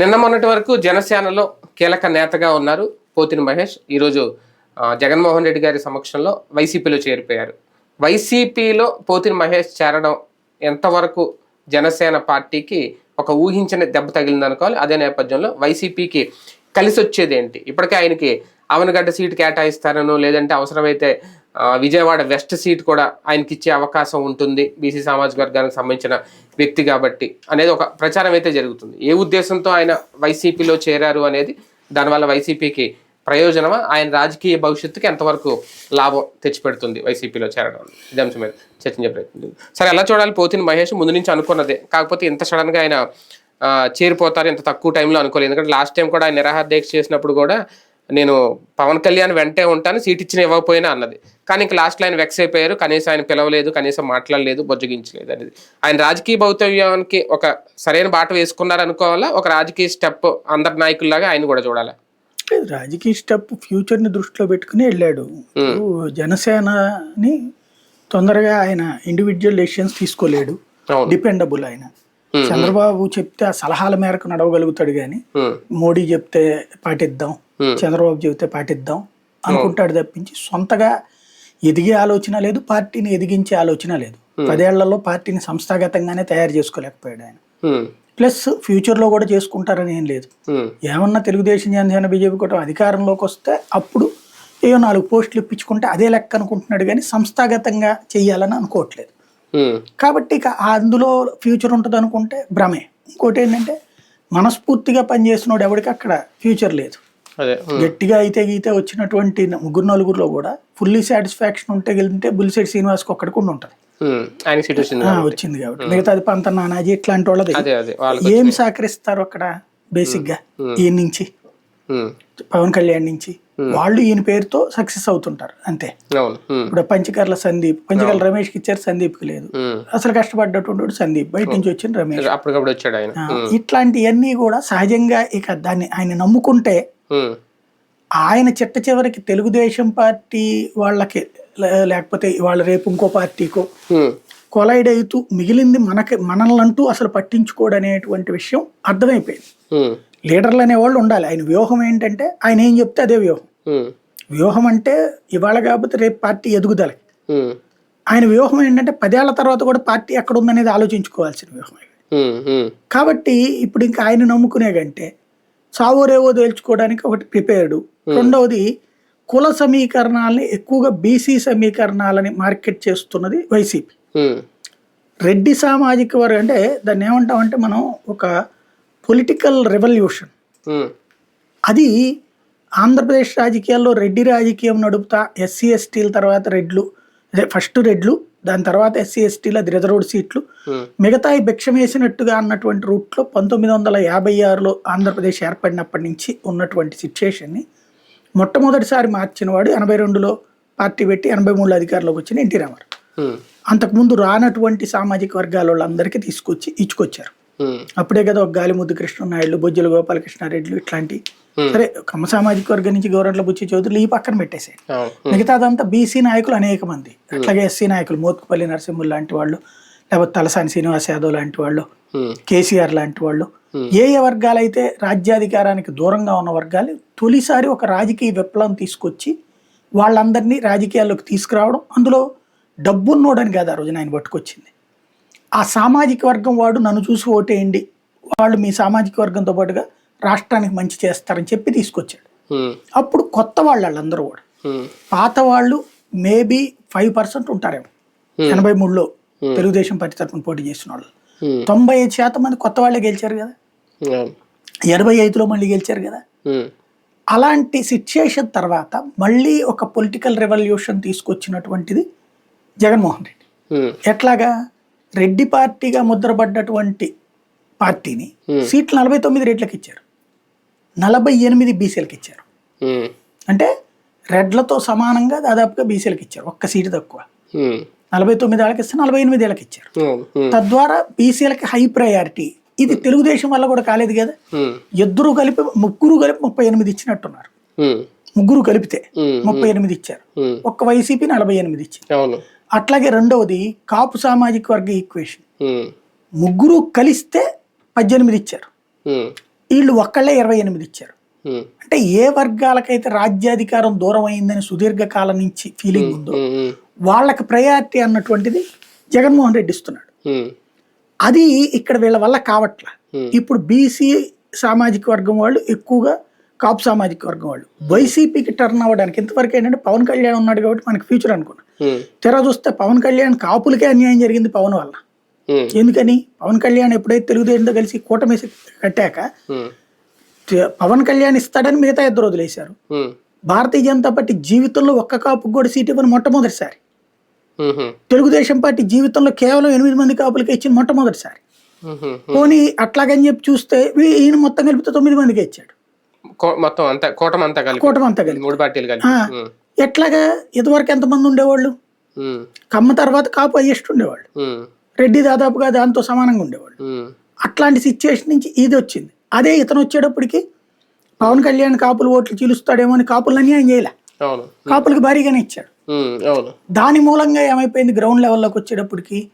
నిన్న మొన్నటి వరకు జనసేనలో కీలక నేతగా ఉన్నారు పోతిని మహేష్. ఈరోజు జగన్మోహన్ రెడ్డి గారి సమక్షంలో వైసీపీలో చేరిపోయారు. వైసీపీలో పోతిని మహేష్ చేరడం ఎంతవరకు జనసేన పార్టీకి ఒక ఊహించని దెబ్బ తగిలింది అనుకోవాలి అదే నేపథ్యంలో వైసీపీకి కలిసి వచ్చేది ఏంటి ఇప్పటికే ఆయనకి అవనగడ్డ సీటు కేటాయిస్తారనో లేదంటే అవసరమైతే విజయవాడ వెస్ట్ సీట్ కూడా ఆయనకి ఇచ్చే అవకాశం ఉంటుంది. బీసీ సామాజిక వర్గానికి సంబంధించిన వ్యక్తి కాబట్టి అనేది ఒక ప్రచారం అయితే జరుగుతుంది. ఏ ఉద్దేశంతో ఆయన వైసీపీలో చేరారు అనేది దానివల్ల వైసీపీకి ప్రయోజనమా? ఆయన రాజకీయ భవిష్యత్తుకి ఎంతవరకు లాభం తెచ్చిపెడుతుంది వైసీపీలో చేరడం? ఇదే అంశం మీద చర్చించే ప్రయత్నం సరే ఎలా చూడాలి? పోతిన మహేష్ ముందు నుంచి అనుకున్నదే. కాకపోతే ఇంత సడన్గా ఆయన చేరిపోతారు. ఇంత తక్కువ టైంలో అనుకోలేదు. ఎందుకంటే లాస్ట్ టైం కూడా ఆయన నిరాహార దీక్ష చేసినప్పుడు కూడా నేను పవన్ కళ్యాణ్ వెంటే ఉంటాను సీట్ ఇచ్చిన ఇవ్వకపోయినా అన్నది. కానీ ఇంక లాస్ట్ ఆయన వెక్స్ అయిపోయారు. కనీసం ఆయన పిలవలేదు కనీసం మాట్లాడలేదు బొజ్జగించలేదు అనేది. ఆయన రాజకీయ భౌతవ్యానికి ఒక సరైన బాట వేసుకున్నారు అనుకోవాలా ఒక రాజకీయ స్టెప్ అందరి నాయకుల్లాగా ఆయన కూడా చూడాలా? రాజకీయ స్టెప్ ఫ్యూచర్ని దృష్టిలో పెట్టుకుని వెళ్ళాడు. జనసేనని తొందరగా ఆయన ఇండివిజువల్ డెసిషన్స్ తీసుకోలేడు. డిపెండబుల్ ఆయన. చంద్రబాబు చెప్తే ఆ సలహాల మేరకు నడవగలుగుతాడు కానీ ఉమ్, మోడీ చెప్తే పాటిద్దాం. చంద్రబాబు చెబితే పాటిద్దాం అనుకుంటాడు తప్పించి సొంతగా ఎదిగే ఆలోచన లేదు పార్టీని ఎదిగించే ఆలోచన లేదు. పదేళ్ళలో పార్టీని సంస్థాగతంగానే తయారు చేసుకోలేకపోయాడు ఆయన. ప్లస్ ఫ్యూచర్లో కూడా చేసుకుంటారని ఏం లేదు. ఏమన్నా తెలుగుదేశం జనసేన బీజేపీ కూడా అధికారంలోకి వస్తే అప్పుడు ఏవో నాలుగు పోస్టులు ఇప్పించుకుంటే అదే లెక్క అనుకుంటున్నాడు కానీ సంస్థాగతంగా చెయ్యాలని అనుకోవట్లేదు. కాబట్టి ఇక అందులో ఫ్యూచర్ ఉంటుంది అనుకుంటే భ్రమే. ఇంకోటి ఏంటంటే మనస్ఫూర్తిగా పనిచేసినోడు ఎవరికి అక్కడ ఫ్యూచర్ లేదు. గట్టిగా అయితే గీతే వచ్చినటువంటి ముగ్గురు నలుగురులో కూడా ఫుల్లీ సాటిస్ఫాక్షన్ ఉంటే గెలితే బుల్సెట్ శ్రీనివాస్కి ఒక్కడికి ఉండి ఉంటుంది. వచ్చింది కాబట్టి. మిగతాది పంత నానాజీ ఇట్లాంటి వాళ్ళది. ఏం సహకరిస్తారు అక్కడ బేసిక్గా ఈయన నుంచి? పవన్ కళ్యాణ్ నుంచి వాళ్ళు ఈయన పేరుతో సక్సెస్ అవుతుంటారు అంతే. ఉమ్, ఇప్పుడు పంచకర్ల సందీప్ పంచకర్ల రమేష్కి ఇచ్చారు సందీప్కి లేదు. ఉమ్, అసలు కష్టపడ్డటువంటి సందీప్ బయట నుంచి వచ్చిన రమేష్. అప్పటికప్పుడు వచ్చాడు ఆయన. ఆ, ఇట్లాంటివన్నీ కూడా సహజంగా ఇక దాన్ని ఆయన నమ్ముకుంటే ఆయన చిట్ట చివరికి తెలుగుదేశం పార్టీ వాళ్ళకి లేకపోతే వాళ్ళ రేపు ఇంకో పార్టీకో కొలైడ్ అవుతూ మిగిలింది మనకి మనల్నంటూ అసలు పట్టించుకోడు అనేటువంటి విషయం అర్థమైపోయింది. లీడర్లు అనేవాళ్ళు ఉండాలి. ఆయన వ్యూహం ఏంటంటే ఆయన ఏం చెప్తే అదే వ్యూహం. వ్యూహం అంటే ఇవాళ కాకపోతే రేపు పార్టీ ఎదుగుదలకి ఉమ్, ఆయన వ్యూహం ఏంటంటే పదేళ్ళ తర్వాత కూడా పార్టీ ఎక్కడ ఉందనేది ఆలోచించుకోవాల్సిన వ్యూహం కాబట్టి ఇప్పుడు ఇంకా ఆయన నమ్ముకునే కంటే సావో రేవో తేల్చుకోవడానికి ఒకటి ప్రిపేర్డ్. రెండవది కుల సమీకరణాలని ఎక్కువగా బీసీ సమీకరణాలని మార్కెట్ చేస్తున్నది వైసీపీ. రెడ్డి సామాజిక వర్గం అంటే దాన్ని ఏమంటామంటే మనం ఒక పొలిటికల్ రెవల్యూషన్ ఉమ్, అది ఆంధ్రప్రదేశ్ రాజకీయాల్లో రెడ్డి రాజకీయం నడుపుతా ఎస్సీ ఎస్టీల తర్వాత రెడ్లు అదే ఫస్ట్ రెడ్లు దాని తర్వాత ఎస్సీ ఎస్టీలు రిజర్వ్డ్ సీట్లు. ఉమ్, మిగతా భిక్షం వేసినట్టుగా అన్నటువంటి రూట్లో పంతొమ్మిది వందల యాభై ఆరులో ఆంధ్రప్రదేశ్ ఏర్పడినప్పటి నుంచి ఉన్నటువంటి సిచ్యుయేషన్ని మొట్టమొదటిసారి మార్చినవాడు ఎనభై రెండులో పార్టీ పెట్టి ఎనభై మూడులో అధికారంలోకి వచ్చిన ఎన్టీ రామారావు. ఉమ్, అంతకుముందు రానటువంటి సామాజిక వర్గాల వాళ్ళందరికీ తీసుకొచ్చి ఇచ్చుకొచ్చారు. అప్పుడే కదా ఒక గాలిముద్దు కృష్ణనాయుడు బొజ్జల గోపాలకృష్ణారెడ్డి ఇట్లాంటి సరే కమ్మ సామాజిక వర్గం నుంచి గౌరట్ల బుచ్చి చౌదరులు ఈ పక్కన పెట్టేసాయి అవును మిగతాదంతా బీసీ నాయకులు అనేక మంది. అట్లాగే ఎస్సీ నాయకులు మోత్కుపల్లి నరసింహులు లాంటి వాళ్ళు లేకపోతే తలసాని శ్రీనివాస్ యాదవ్ లాంటి వాళ్ళు కేసీఆర్ లాంటి వాళ్ళు. ఏ ఏ వర్గాలైతే రాజ్యాధికారానికి దూరంగా ఉన్న వర్గాలు తొలిసారి ఒక రాజకీయ విప్లవం తీసుకొచ్చి వాళ్ళందరినీ రాజకీయాల్లోకి తీసుకురావడం అందులో డబ్బున్నోడని కాదు ఆ రోజున ఆయన పట్టుకొచ్చింది. ఆ సామాజిక వర్గం వాడు నన్ను చూసి ఓటేయండి. వాళ్ళు మీ సామాజిక వర్గంతో పాటుగా రాష్ట్రానికి మంచి చేస్తారని చెప్పి తీసుకొచ్చాడు. అప్పుడు కొత్త వాళ్ళు వాళ్ళందరూ కూడా పాత వాళ్ళు మేబీ ఫైవ్ పర్సెంట్ ఉంటారేమో. ఎనభై మూడులో తెలుగుదేశం పార్టీ తరఫున పోటీ చేసిన వాళ్ళు. తొంభై ఐదు శాతం మంది కొత్త వాళ్ళే గెలిచారు కదా. ఎనభై ఐదులో మళ్ళీ గెలిచారు కదా. అలాంటి సిచ్యుయేషన్ తర్వాత మళ్ళీ ఒక పొలిటికల్ రెవల్యూషన్ తీసుకొచ్చినటువంటిది జగన్మోహన్ రెడ్డి. ఎట్లాగా? రెడ్డి పార్టీగా ముద్రపడ్డటువంటి పార్టీని సీట్లు నలభై తొమ్మిది రెడ్లకు ఇచ్చారు. నలభై ఎనిమిది బీసీలకు ఇచ్చారు. ఉమ్, అంటే రెడ్లతో సమానంగా దాదాపుగా బీసీలకు ఇచ్చారు ఒక్క సీటు తక్కువ. ఉమ్, నలభై తొమ్మిది ఏళ్ళకి ఇస్తే నలభై ఎనిమిది ఏళ్ళకి ఇచ్చారు. తద్వారా బీసీలకి హై ప్రయారిటీ. ఇది తెలుగుదేశం వల్ల కూడా కాలేదు కదా. ఇద్దరు కలిపి ముగ్గురు కలిపి ముప్పై ఎనిమిది ఇచ్చినట్టున్నారు. ముగ్గురు కలిపితే ముప్పై ఎనిమిది ఇచ్చారు. ఒక్క వైసీపీ నలభై ఎనిమిది ఇచ్చారు అట్లాగే రెండవది కాపు సామాజిక వర్గ ఈక్వేషన్ ముగ్గురు కలిస్తే పద్దెనిమిది ఇచ్చారు. వీళ్ళు ఒక్కళ్ళే ఇరవై ఎనిమిది ఇచ్చారు. అంటే ఏ వర్గాలకైతే రాజ్యాధికారం దూరం అయిందని సుదీర్ఘకాలం నుంచి ఫీలింగ్ ఉందో వాళ్ళకి ప్రయారిటీ అన్నటువంటిది జగన్మోహన్ రెడ్డి ఇస్తున్నాడు. అది ఇక్కడ వీళ్ళ వల్ల కావట్ల. ఇప్పుడు బీసీ సామాజిక వర్గం వాళ్ళు ఎక్కువగా కాపు సామాజిక వర్గం వాళ్ళు. వైసీపీకి టర్న్ అవ్వడానికి ఇంతవరకు ఏంటంటే పవన్ కళ్యాణ్ ఉన్నాడు కాబట్టి మనకి ఫ్యూచర్ అనుకున్నాం. తెర చూస్తే పవన్ కళ్యాణ్ కాపులకే అన్యాయం జరిగింది పవన్ వల్ల. ఎందుకని? పవన్ కళ్యాణ్ ఎప్పుడైతే తెలుగుదేశంతో కలిసి కూటమి కట్టాక పవన్ కళ్యాణ్ ఇస్తాడని మిగతా ఇద్దరు వదిలేశారు. భారతీయ జనతా పార్టీ జీవితంలో ఒక్క కాపుకు కూడా సీట్ ఇవ్వని మొట్టమొదటిసారి. తెలుగుదేశం పార్టీ జీవితంలో కేవలం ఎనిమిది మంది కాపులకే ఇచ్చిన మొట్టమొదటిసారి. పోనీ అట్లాగని చెప్పి చూస్తే ఈయన మొత్తం కలిపితే తొమ్మిది మందికి ఇచ్చాడు. మొత్తం అంతా కూటమి అంతా కలిపి. కూటమి అంతా కలిపి. మూడు పార్టీలు కలిపి. ఎట్లాగా ఇదివరకు ఎంతమంది ఉండేవాళ్ళు? కమ్మ తర్వాత కాపు హైయెస్ట్ ఉండేవాళ్ళు. రెడ్డి దాదాపుగా దాంతో సమానంగా ఉండేవాళ్ళు. అట్లాంటి సిచ్యుయేషన్ నుంచి ఇది వచ్చింది. అదే ఇతను వచ్చేటప్పటికి పవన్ కళ్యాణ్ కాపులు ఓట్లు చీలుస్తాడేమో అని కాపులు అన్యాయం చేయలే. కాపులకి భారీగానే ఇచ్చాడు. దాని మూలంగా ఏమైపోయింది? గ్రౌండ్ లెవెల్లోకి వచ్చేటప్పటికి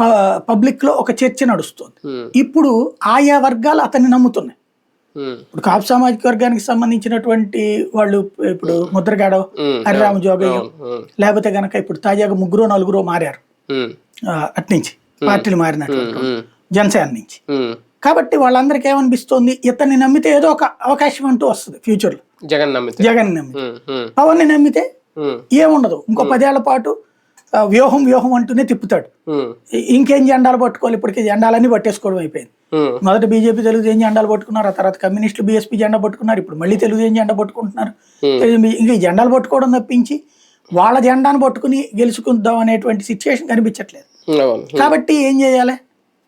ప- పబ్లిక్లో ఒక చర్చ నడుస్తుంది. ఇప్పుడు ఆయా వర్గాలు అతన్ని నమ్ముతున్నాయి. ఇప్పుడు కాపు సామాజిక వర్గానికి సంబంధించినటువంటి వాళ్ళు ఇప్పుడు ముద్రగాడ హరిరామ జోగయ్య లేకపోతే గనక ఇప్పుడు తాజాగా ముగ్గురు నలుగురు మారారు. అట్నుంచి పార్టీలు మారినటువంటి ఉమ్, జనసేన నుంచి. కాబట్టి వాళ్ళందరికీ ఏమనిపిస్తోంది? ఇతన్ని నమ్మితే ఏదో ఒక అవకాశం అంటూ వస్తుంది ఫ్యూచర్లో జగన్ నమ్మితే. జగన్ నమ్మితే. పవన్ని నమ్మితే ఏముండదు. ఇంకో పదేళ్ళ పాటు వ్యూహం వ్యూహం అంటూనే తిప్పుతాడు. ఇంకేం జెండాలు పట్టుకోవాలి? ఇప్పటికే జెండాలన్నీ పట్టేసుకోవడం అయిపోయింది. మొదట బీజేపీ తెలుగుదేశం జెండాలు పట్టుకున్నారు ఆ తర్వాత కమ్యూనిస్టులు బీఎస్పీ జెండా పట్టుకున్నారు ఇప్పుడు మళ్ళీ తెలుగుదేశం జెండా పట్టుకుంటున్నారు. ఇంకా జెండాలు పట్టుకోవడం తప్పించి వాళ్ళ జెండాను పట్టుకుని గెలుచుకుందాం అనేటువంటి సిచ్యుయేషన్ కనిపించట్లేదు. కాబట్టి ఏం చేయాలి?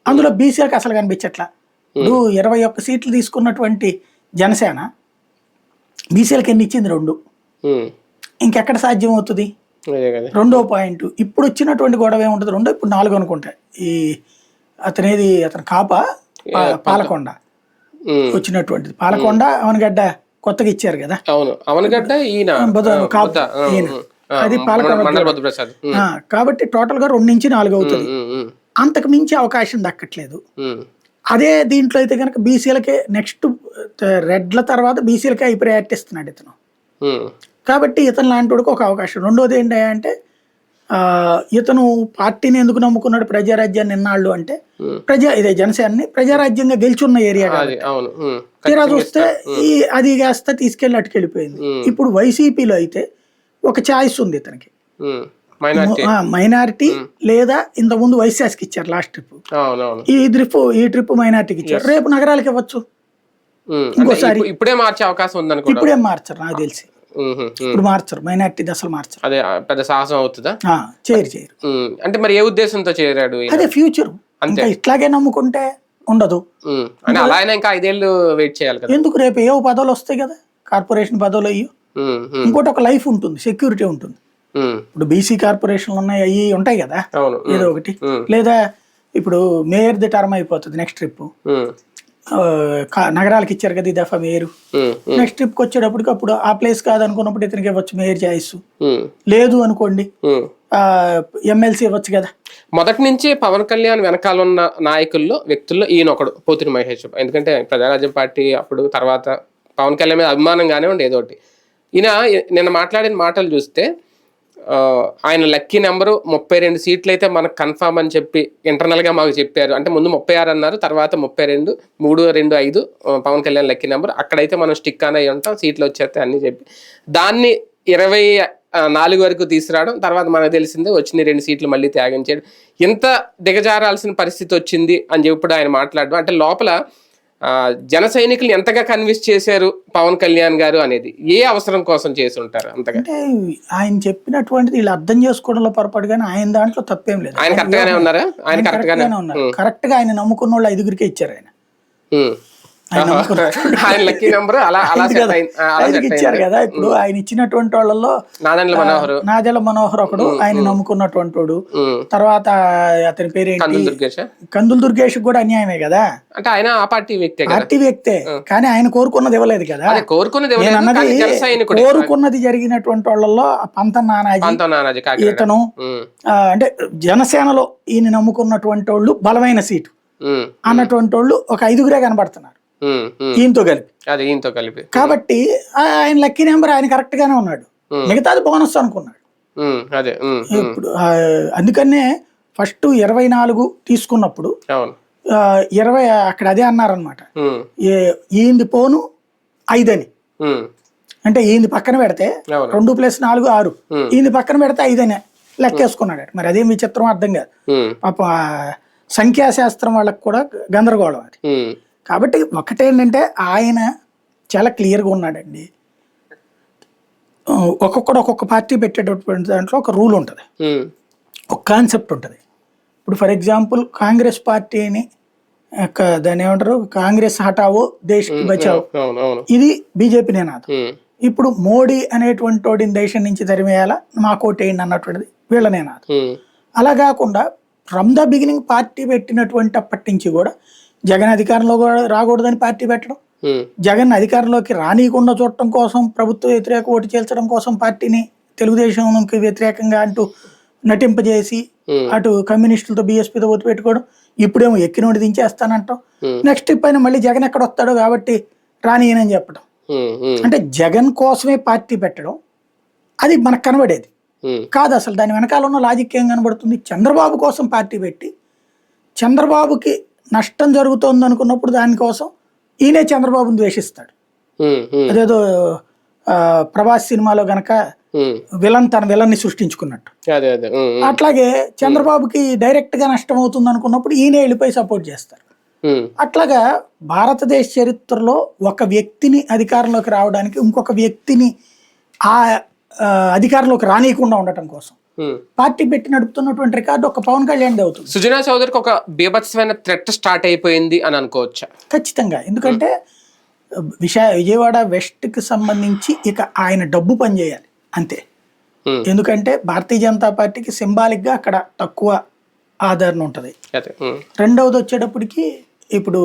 అందులో బీసీలకు అసలు కనిపించట్లా. ఇప్పుడు ఇరవై ఒక్క సీట్లు తీసుకున్నటువంటి జనసేన బీసీలకు ఎన్ని ఇచ్చింది? రెండు. ఇంకెక్కడ సాధ్యం అవుతుంది రెండో పాయింట్. ఇప్పుడు వచ్చినటువంటి గొడవ ఏముంటుంది? రెండో ఇప్పుడు నాలుగు అనుకుంటా. ఈ అతనేది అతను కాప పాలకొండ వచ్చినటువంటిది. పాలకొండ అవనగడ్డ కొత్తగా ఇచ్చారు కదా. అవును. అవనగడ్డ ఈయన. అది పాలకొండ కాబట్టి టోటల్గా రెండు నుంచి నాలుగు అవుతుంది. అంతకు మించి అవకాశం దక్కట్లేదు. అదే దీంట్లో అయితే కనుక బీసీలకే నెక్స్ట్ రెడ్ల తర్వాత బీసీలకే అయి ప్రయారిటీ ఇస్తున్నాడు ఇతను. కాబట్టి ఇతను లాంటి వాడికి ఒక అవకాశం. రెండోది ఏంటి అంటే ఆ, ఇతను పార్టీని ఎందుకు నమ్ముకున్నాడు ప్రజారాజ్యాన్ని ఎన్నాళ్ళు అంటే. ప్రజా ఇదే జనసేనని ప్రజారాజ్యంగా గెలుచున్న ఏరియా తీరా చూస్తే ఈ అది కాస్త తీసుకెళ్ళి అటుకెళ్ళిపోయింది. ఇప్పుడు వైసీపీలో అయితే ఒక ఛాయిస్ ఉంది ఇతనికి. మైనార్టీ. లేదా ఇంతకుముందు వైశాస్కి ఇచ్చారు లాస్ట్ ట్రిప్. ఈ ట్రిప్ ఈ ట్రిప్ మైనార్టీకి ఇచ్చారు. రేపు నగరాలకి ఇవ్వచ్చు. ఇంకోసారి. ఇప్పు- ఇప్పుడే మార్చే అవకాశం ఉందనుకో ఇప్పుడేం మార్చరు నాకు తెలిసి. ఇప్పుడు మార్చరు మైనార్టీ అసలు మార్చరు. అదే పెద్ద సాహసం అవుతుందా? చేయరు చేయరు. అంటే మరి ఏ ఉద్దేశంతో చేరాడు? అదే ఫ్యూచర్. ఇంకా ఇట్లాగే నమ్ముకుంటే ఉండదు. అలా ఇంకా ఐదేళ్ళు వెయిట్ చేయాలి కదా. ఎందుకు రేపు ఏవో పదవులు వస్తాయి కదా? కార్పొరేషన్ పదవులు అయ్యి. ఇంకోటి ఒక లైఫ్ ఉంటుంది సెక్యూరిటీ ఉంటుంది. ఇప్పుడు బీసీ కార్పొరేషన్లు ఉన్నాయి అవి ఉంటాయి కదా? ఏదో ఒకటి. లేదా ఇప్పుడు మేయర్ది టర్మ్ అయిపోతుంది నెక్స్ట్ ట్రిప్ నగరాలకు ఇచ్చారు కదా ఈ దఫా మేయర్. నెక్స్ట్ ట్రిప్కి వచ్చేటప్పటికి అప్పుడు ఆ ప్లేస్ కాదనుకున్నప్పుడు ఇతనికి ఇవ్వచ్చు మేయర్ చాయిస్. లేదు అనుకోండి. ఎమ్మెల్సీ ఇవ్వచ్చు కదా. మొదటి నుంచి పవన్ కళ్యాణ్ వెనకాల ఉన్న నాయకుల్లో వ్యక్తుల్లో ఈయన ఒకడు పోతిరి మహేష్. ఎందుకంటే ప్రజారాజ్యం పార్టీ అప్పుడు తర్వాత పవన్ కళ్యాణ్ మీద అభిమానంగానే ఏదో ఒకటి. ఈయన నిన్న మాట్లాడిన మాటలు చూస్తే ఆయన లక్కీ నెంబరు ముప్పై రెండు సీట్లు అయితే మనకు కన్ఫామ్ అని చెప్పి ఇంటర్నల్గా మాకు చెప్పారు. అంటే ముందు ముప్పై ఆరు అన్నారు తర్వాత ముప్పై రెండు మూడు రెండు ఐదు పవన్ కళ్యాణ్ లక్కీ నెంబర్. అక్కడైతే మనం స్టిక్ అని అయి ఉంటాం సీట్లు వచ్చేస్తే అన్నీ చెప్పి. దాన్ని ఇరవై నాలుగు వరకు తీసుకురావడం తర్వాత మనకు తెలిసిందే వచ్చింది రెండు సీట్లు మళ్ళీ త్యాగం చేయడం. ఇంత దిగజారాల్సిన పరిస్థితి వచ్చింది అని చెప్పి ఆయన మాట్లాడడం. అంటే లోపల జన సైనికులు ఎంతగా కన్విన్స్ చేశారు పవన్ కళ్యాణ్ గారు అనేది? ఏ అవసరం కోసం చేసి ఉంటారు అంతగా? అంటే ఆయన చెప్పినటువంటిది వీళ్ళు అర్థం చేసుకోవడంలో పొరపాటు కానీ ఆయన దాంట్లో తప్పేం లేదు. ఆయన కరెక్ట్ గానే ఉన్నారా? ఆయన కరెక్ట్ గానే ఉన్నారు. కరెక్ట్గా ఆయన నమ్ముకున్న వాళ్ళు ఐదుగురికే ఇచ్చారు ఆయన. ఆయన లక్కీ నెంబర్ అలా అలా ఇచ్చారు కదా. ఇప్పుడు ఆయన ఇచ్చినటువంటి వాళ్ళలో నాదెండ్ల మనోహర్. నాదెల మనోహర్ ఒకడు ఆయన నమ్ముకున్నటువంటి వాడు. తర్వాత అతని పేరేంటి? కందులు దుర్గేష్? కందులు దుర్గేష్ కూడా అన్యాయమే కదా? అంటే ఆయన ఆ పార్టీ వ్యక్తే పార్టీ వ్యక్తే. కానీ ఆయన కోరుకున్నది ఇవ్వలేదు కదా. కోరుకున్నది అన్నది కోరుకున్నది జరిగినటువంటి వాళ్ళలో పంత నానాజీ ఇతను అంటే జనసేనలో ఈయన నమ్ముకున్నటువంటి వాళ్ళు బలమైన సీటు. అన్నటువంటి వాళ్ళు ఒక ఐదుగురే కనబడుతున్నారు. ఈయనతో కలిపి. అదే ఈయనతో కలిపి. కాబట్టి ఆయన లక్కీ నెంబర్ ఆయన కరెక్ట్ గానే ఉన్నాడు. మిగతాది బోనస్ అనుకున్నాడు. అదే. ఇప్పుడు అందుకనే ఫస్ట్ ఇరవై నాలుగు తీసుకున్నప్పుడు ఇరవై అక్కడ అదే అన్నారనమాట ఈయంది పోను ఐదని. అంటే ఈయన పక్కన పెడితే రెండు ప్లస్ నాలుగు ఆరు. Hmm. ఈయన పక్కన పెడితే ఐదనే. లెక్కేసుకున్నాడు మరి అదేం విచిత్రం అర్థం కాదు. పాప సంఖ్యాశాస్త్రం వాళ్ళకి కూడా గందరగోళం అది. కాబట్టి ఒకటేంటంటే ఆయన చాలా క్లియర్గా ఉన్నాడండి. ఒక్కొక్కడు ఒక్కొక్క పార్టీ పెట్టేటటువంటి దాంట్లో ఒక రూల్ ఉంటుంది. ఒక కాన్సెప్ట్ ఉంటుంది. ఇప్పుడు ఫర్ ఎగ్జాంపుల్ కాంగ్రెస్ పార్టీని దాన్ని ఏమంటారు? కాంగ్రెస్ హటావో దేశ్కి బచావో. ఇది బీజేపీ నినాదం. ఇప్పుడు మోడీ అనేటువంటి వాడిని దేశం నుంచి తరిమేయాలా? కోటేయండి అన్నటువంటిది వీళ్ళ నినాదం. అలా కాకుండా ఫ్రమ్ ద బిగినింగ్ పార్టీ పెట్టినటువంటి అప్పటి నుంచి కూడా జగన్ అధికారంలో కూడా రాకూడదని పార్టీ పెట్టడం. జగన్ అధికారంలోకి రానియకుండా చూడటం కోసం ప్రభుత్వ వ్యతిరేక ఓటు చేల్చడం కోసం పార్టీని తెలుగుదేశంకి వ్యతిరేకంగా అంటూ నటింపజేసి అటు కమ్యూనిస్టులతో బీఎస్పీతో ఓటు పెట్టుకోవడం ఇప్పుడేమో ఎక్కినోడి దించేస్తానంటాం. నెక్స్ట్ పైన మళ్ళీ జగన్ ఎక్కడ వస్తాడో కాబట్టి రానియనని చెప్పడం అంటే జగన్ కోసమే పార్టీ పెట్టడం అది మనకు కనబడేది. కాదు అసలు దాని వెనకాల ఉన్న లాజిక్ ఏం కనబడుతుంది? చంద్రబాబు కోసం పార్టీ పెట్టి చంద్రబాబుకి నష్టం జరుగుతోంది అనుకున్నప్పుడు దానికోసం ఈయనే చంద్రబాబుని ద్వేషిస్తాడు. అదేదో ప్రభాస్ సినిమాలో గనక విలన్ తన విలన్ని సృష్టించుకున్నట్టు. అట్లాగే చంద్రబాబుకి డైరెక్ట్గా నష్టం అవుతుంది అనుకున్నప్పుడు ఈయనే వెళ్ళిపోయి సపోర్ట్ చేస్తారు. అట్లాగా భారతదేశ చరిత్రలో ఒక వ్యక్తిని అధికారంలోకి రావడానికి ఇంకొక వ్యక్తిని ఆ అధికారంలోకి రానియకుండా ఉండటం కోసం. పార్టీ పెట్టి నడుపుతున్నటువంటి రికార్డు ఒక పవన్ కళ్యాణ్ అవుతుంది. సుజనా చౌదరికి ఒక బీభత్సమైన థ్రెట్ స్టార్ట్ అయిపోయింది అని అనుకోవచ్చా? ఖచ్చితంగా. ఎందుకంటే విశా విజయవాడ వెస్ట్కి సంబంధించి ఇక ఆయన డబ్బు పనిచేయాలి అంతే. ఉమ్, ఎందుకంటే భారతీయ జనతా పార్టీకి సింబాలిక్గా అక్కడ తక్కువ ఆదరణ ఉంటుంది. రెండవది వచ్చేటప్పటికి ఇప్పుడు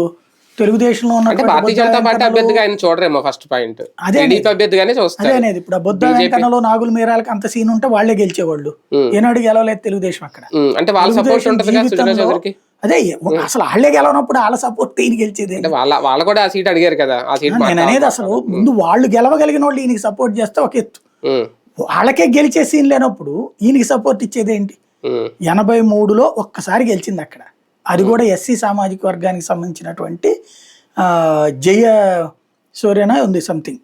తెలుగుదేశంలో ఉన్నటువంటి భారతీయ జనతా పార్టీ అభ్యర్థిగా ఆయన చూడరేమో ఫస్ట్ పాయింట్ అదే అభ్యర్థిగానే అదే చూస్తారు. అనేది. ఇప్పుడు బొద్ద వెంకన్నలో నాగుల మీరాలకు అంత సీన్ ఉంటే వాళ్ళే గెలిచేవాళ్ళు. ఏనాడు గెలవలేదు తెలుగుదేశం అక్కడ. అంటే వాళ్ళ సపోర్ట్ ఉంటుంది అదే అసలు వాళ్ళే గెలవనప్పుడు వాళ్ళ సపోర్ట్ ఈయన గెలిచేది వాళ్ళ వాళ్ళ కూడా ఆ సీట్ అడిగారు కదా ఆ సీట్ నేను అనేది అసలు ముందు వాళ్ళు గెలవగలిగిన వాళ్ళు ఈయనకి సపోర్ట్ చేస్తే ఒక ఎత్తు. వాళ్ళకే గెలిచే సీన్ లేనప్పుడు ఈయనకి సపోర్ట్ ఇచ్చేది ఏంటి? ఎనభై మూడులో ఒక్కసారి గెలిచింది అక్కడ. అది కూడా ఎస్సీ సామాజిక వర్గానికి సంబంధించినటువంటి జయ సూర్యన ఉంది సంథింగ్.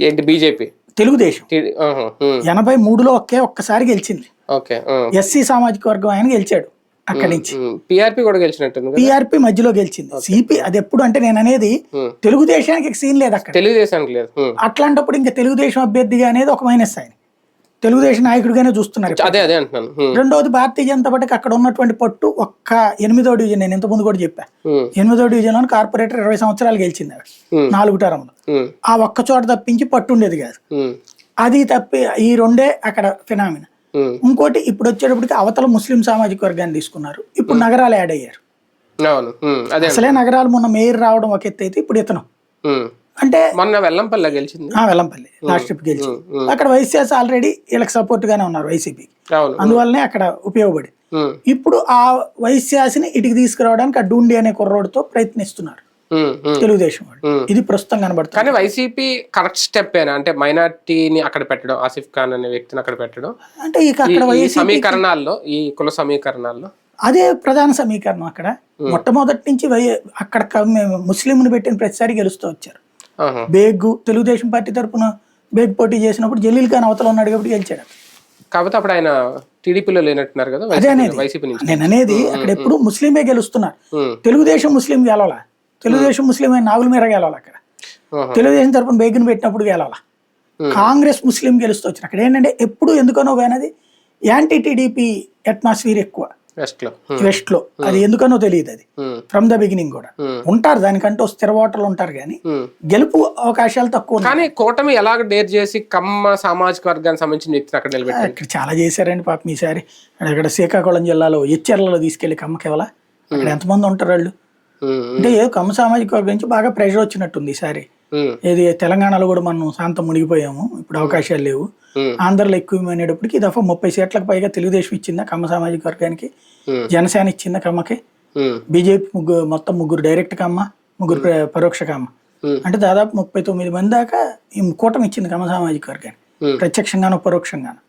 ఏంటి బీజేపీ? తెలుగుదేశం. ఎనభై మూడులో ఒకే ఒక్కసారి గెలిచింది. ఎస్సీ సామాజిక వర్గం ఆయన గెలిచాడు అక్కడి నుంచి. పిఆర్పి కూడా గెలిచినట్టుంది కదా? పిఆర్పి మధ్యలో గెలిచింది. సిపి అది ఎప్పుడు అంటే నేను అనేది. తెలుగుదేశానికి సీన్ లేదు అక్కడ. తెలుగుదేశానికి లేదు. అట్లాంటప్పుడు ఇంకా తెలుగుదేశం అభ్యర్థిగా అనేది ఒక మైనస్ ఆయన. తెలుగుదేశం నాయకుడిగానే చూస్తున్నారు. అదే అదే అంటున్నాను. రెండవది భారతీయ జనతా పార్టీకి అక్కడ ఉన్నటువంటి పట్టు ఒక్క ఎనిమిదో డివిజన్ నేను ఇంతకుముందు కూడా చెప్పా. ఎనిమిదో డివిజన్లో కార్పొరేటర్ ఇరవై సంవత్సరాలు గెలిచింది ఆవిడ. నాలుగు టర్మ్లు. ఆ ఒక్క చోట తప్పించి పట్టు ఉండేది కాదు. అది తప్పి ఈ రెండే అక్కడ ఫినామిన. ఇంకోటి ఇప్పుడు వచ్చేటప్పటికి అవతల ముస్లిం సామాజిక వర్గాన్ని తీసుకున్నారు. ఇప్పుడు నగరాలు యాడ్ అయ్యారు. అసలే నగరాలు మొన్న మేయర్ రావడం ఒక ఎత్తు అయితే ఇప్పుడు ఇతను. అంటే మొన్న వెల్లంపల్లి గెలిచింది. ఆ వెల్లంపల్లి. లాస్ట్ ట్రిప్ గెలిచి. ఉమ్, ఉమ్. అక్కడ వైసీఎస్ ఆల్రెడీ వీళ్ళకి సపోర్ట్ గానే ఉన్నారు అవును. అందువల్లనే అక్కడ ఉపయోగపడి ఇప్పుడు ఆ వైశ్యాసిని ఇటుకి తీసుకురావడానికి ఆ డూండి అనే కుర్రోడితో ప్రయత్నిస్తున్నారు. తెలుగుదేశం వాళ్ళు. ఇది ప్రస్తుతం కనబడుతుంది. కానీ వైసీపీ కరెక్ట్ స్టెప్ ఏనా? అంటే మైనార్టీని అక్కడ పెట్టడం ఆసిఫ్ ఖాన్ అనే వ్యక్తిని అక్కడ పెట్టడం. అంటే ఇక అక్కడ వైసీపీ సమీకరణాల్లో ఈ కుల సమీకరణాల్లో? అదే ప్రధాన సమీకరణం అక్కడ. మొట్టమొదటి నుంచి అక్కడ ముస్లింని పెట్టిన ప్రతిసారి గెలుస్తూ వచ్చారు. బేగ్ తెలుగుదేశం పార్టీ తరపున బేగ్ పోటీ చేసినప్పుడు జలీల్ ఖాన్ అవతల ఉన్నాడు కాబట్టి గెలిచాడు. కాకపోతే అప్పుడు ఆయన టీడీపీలో లేనట్టున్నారు కదా అదే అనేది. నేను అనేది అక్కడ ఎప్పుడు ముస్లిమే గెలుస్తున్నారు. తెలుగుదేశం ముస్లిం గెలవాల? తెలుగుదేశం ముస్లిం అయిన నాగుల మీద గెలవాలి అక్కడ. తెలుగుదేశం తరపున బేగ్ని పెట్టినప్పుడు గెలవాల. కాంగ్రెస్ ముస్లిం గెలుస్తూ వచ్చారు అక్కడ ఏంటంటే ఎప్పుడు ఎందుకనో పోయినది యాంటీ టీడీపీ అట్మాస్ఫియర్ ఎక్కువ. వెస్ట్లో వెస్ట్లో అది ఎందుకనో తెలియదు అది. ఫ్రమ్ ద బిగినింగ్ కూడా. ఉమ్, ఉంటారు దానికంటూ స్థిర ఓటర్లు ఉంటారు కానీ. గెలుపు అవకాశాలు తక్కువ ఉన్నాయి. కానీ కూటమి ఎలాగ డేర్ చేసి కమ్మ సామాజిక వర్గానికి సంబంధించిన వ్యక్తిని అక్కడ నిలబెట్టింది? అక్కడ చాలా చేశారండి పాపం ఈసారి. అక్కడ శ్రీకాకుళం జిల్లాలో ఎచ్చెర్లలో తీసుకెళ్ళి కమ్మకేవల అక్కడ ఎంతమంది ఉంటారు వాళ్ళు? అంటే ఏ కమ్మ సామాజిక వర్గం నుంచి బాగా ప్రెషర్ వచ్చినట్టుంది ఈసారి. ఏది తెలంగాణలో కూడా మనం శాంతం మునిగిపోయాము. ఇప్పుడు అవకాశాలు లేవు. ఆంధ్రలో ఎక్కువ అనేటప్పటికి దఫా ముప్పై సీట్లకు పైగా తెలుగుదేశం ఇచ్చిందా కమ్మ సామాజిక వర్గానికి. జనసేన ఇచ్చిందా కమ్మకి. బీజేపీ ముగ్గురు మొత్తం ముగ్గురు డైరెక్ట్ కమ్మ ముగ్గురు ప్ర- పరోక్ష కామ ఉమ్, అంటే దాదాపు ముప్పై తొమ్మిది మంది దాకా ఈ కూటమి ఇచ్చింది కమ సామాజిక వర్గాన్ని ప్రత్యక్షంగాను పరోక్షంగాను.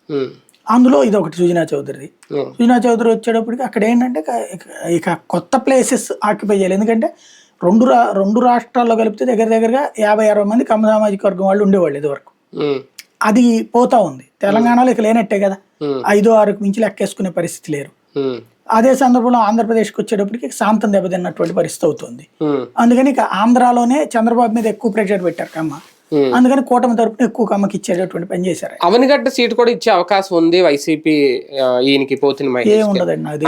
అందులో ఇది ఒకటి సుజనా చౌదరిది. సుజనా చౌదరి వచ్చేటప్పటికి అక్కడ ఏంటంటే ఇక- కొత్త ప్లేసెస్ ఆక్యుపై చేయాలి. ఎందుకంటే రెండు రా రెండు రాష్ట్రాల్లో కలిపితే దగ్గర దగ్గరగా యాభై అరవై మంది కమ్మ సామాజిక వర్గం వాళ్ళు ఉండేవాళ్ళు ఇదివరకు. అది పోతా ఉంది. తెలంగాణలో ఇక లేనట్టే కదా. ఐదో ఆరుకు మించి లెక్కేసుకునే పరిస్థితి లేరు. అదే సందర్భంలో ఆంధ్రప్రదేశ్కి వచ్చేటప్పటికి శాంతం దెబ్బతిన్నటువంటి పరిస్థితి అవుతుంది. అందుకని ఇక ఆంధ్రాలోనే చంద్రబాబు మీద ఎక్కువ ప్రెషర్ పెట్టారు కమ్మ. అందుకని కూటమి తరపున ఎక్కువ కమ్మకి ఇచ్చేటటువంటి పని చేశారు అవనిగడ్డ సీట్ కూడా ఇచ్చే అవకాశం ఉంది వైసీపీ ఈయనకి పోతిన.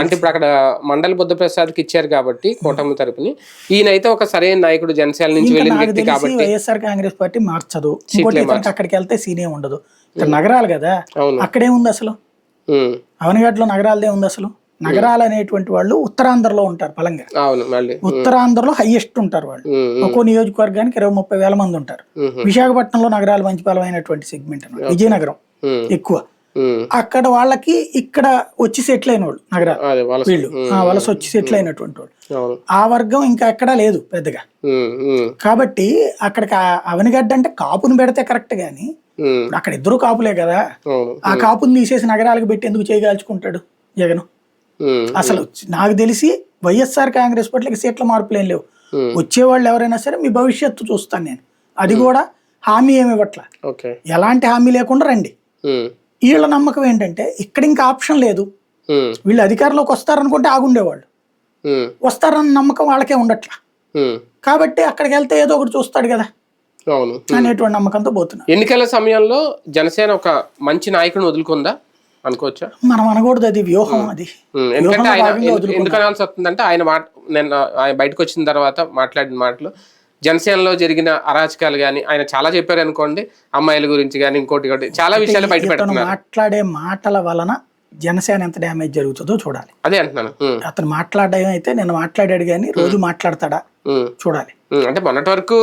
అంటే ఇప్పుడు అక్కడ మండలి బుద్ధప్రసాద్కి ఇచ్చారు కాబట్టి కూటమి తరపుని. ఈయన అయితే ఒక సరైన నాయకుడు జనసేన నుంచి వెళ్ళిన వ్యక్తి కాబట్టి వైఎస్ఆర్ కాంగ్రెస్ పార్టీ మార్చదు. అక్కడికి వెళ్తే సీనే ఉండదు. ఇక్కడ నగరాలు కదా అక్కడే ఉంది అసలు. అవనగడ్డలో నగరాలదే ఉంది అసలు. నగరాలు అనేటువంటి వాళ్ళు ఉత్తరాంధ్రలో ఉంటారు బలంగా. ఉత్తరాంధ్రలో హైయెస్ట్ ఉంటారు వాళ్ళు. ఒక్కో నియోజకవర్గానికి ఇరవై ముప్పై వేల మంది ఉంటారు. విశాఖపట్నంలో నగరాలు మంచి బలమైనటువంటి సెగ్మెంట్ అన్నమాట విజయనగరం ఎక్కువ. అక్కడ వాళ్ళకి ఇక్కడ వచ్చి సెటిల్ అయిన వాళ్ళు నగరాలు. వీళ్ళు. ఆ, వలస వచ్చి సెటిల్ అయినటువంటి వాళ్ళు. ఆ వర్గం ఇంకా ఎక్కడా లేదు పెద్దగా. కాబట్టి అక్కడికి అవనిగడ్డ అంటే కాపుని పెడితే కరెక్ట్ గాని అక్కడ ఇద్దరు కాపులే కదా. ఆ కాపుని తీసేసి నగరాలకు పెట్టి ఎందుకు చేయగాల్చుకుంటాడు జగన్? అసలు నాకు తెలిసి వైఎస్ఆర్ కాంగ్రెస్ పట్ల సీట్ల మార్పులు ఏం లేవు. వచ్చేవాళ్ళు ఎవరైనా సరే మీ భవిష్యత్తు చూస్తాను నేను. అది కూడా హామీ ఏమి ఇవ్వట్ల? ఎలాంటి హామీ లేకుండా రండి. వీళ్ళ నమ్మకం ఏంటంటే ఇక్కడ ఇంకా ఆప్షన్ లేదు. వీళ్ళు అధికారంలోకి వస్తారనుకుంటే ఆగుండేవాళ్ళు. వస్తారన్న నమ్మకం వాళ్ళకే ఉండట్లా. కాబట్టి అక్కడికి వెళ్తే ఏదో ఒకటి చూస్తాడు కదా. అనేటువంటి నమ్మకంతో పోతున్నారు ఎన్నికల సమయంలో జనసేన ఒక మంచి నాయకుడిని వదులుకుందా? అనుకోవచ్చా? మనం అనకూడదు అది వ్యూహం అది. ఎందుకంటే ఆయన వస్తుందంటే ఆయన మాట నిన్న ఆయన బయటకు వచ్చిన తర్వాత మాట్లాడిన మాటలు జనసేనలో జరిగిన అరాచకాలు కానీ ఆయన చాలా చెప్పారు అనుకోండి అమ్మాయిల గురించి కానీ ఇంకోటి ఇంకోటి చాలా విషయాలు బయట పెడుతున్నారు. మాట్లాడే మాటల వలన జనసేన ఎంత డ్యామేజ్ జరుగుతుందో చూడాలి. అదే అంటున్నాను. అతను మాట్లాడడం అయితే నేను మాట్లాడాడు కానీ రోజు మాట్లాడతాడా? చూడాలి. అంటే మొన్నటి వరకు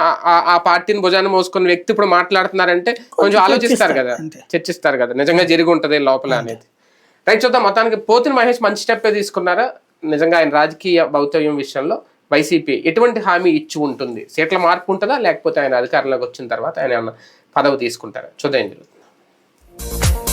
ఆ- పార్టీని భుజాన్ని మోసుకున్న వ్యక్తి ఇప్పుడు మాట్లాడుతున్నారంటే కొంచెం ఆలోచిస్తారు కదా. చర్చిస్తారు కదా. నిజంగా జరిగి ఉంటది లోపల అనేది. రైట్ చూద్దాం. మొత్తానికి పోతిన మహేష్ మంచి స్టెప్పే తీసుకున్నారా? నిజంగా ఆయన రాజకీయ భౌతవ్యం విషయంలో వైసీపీ ఎటువంటి హామీ ఇచ్చి ఉంటుంది? సీట్ల మార్పు ఉంటుందా? లేకపోతే ఆయన అధికారంలోకి వచ్చిన తర్వాత ఆయన ఏమన్నా పదవి తీసుకుంటారా? చూద్దాం జరుగుతుంది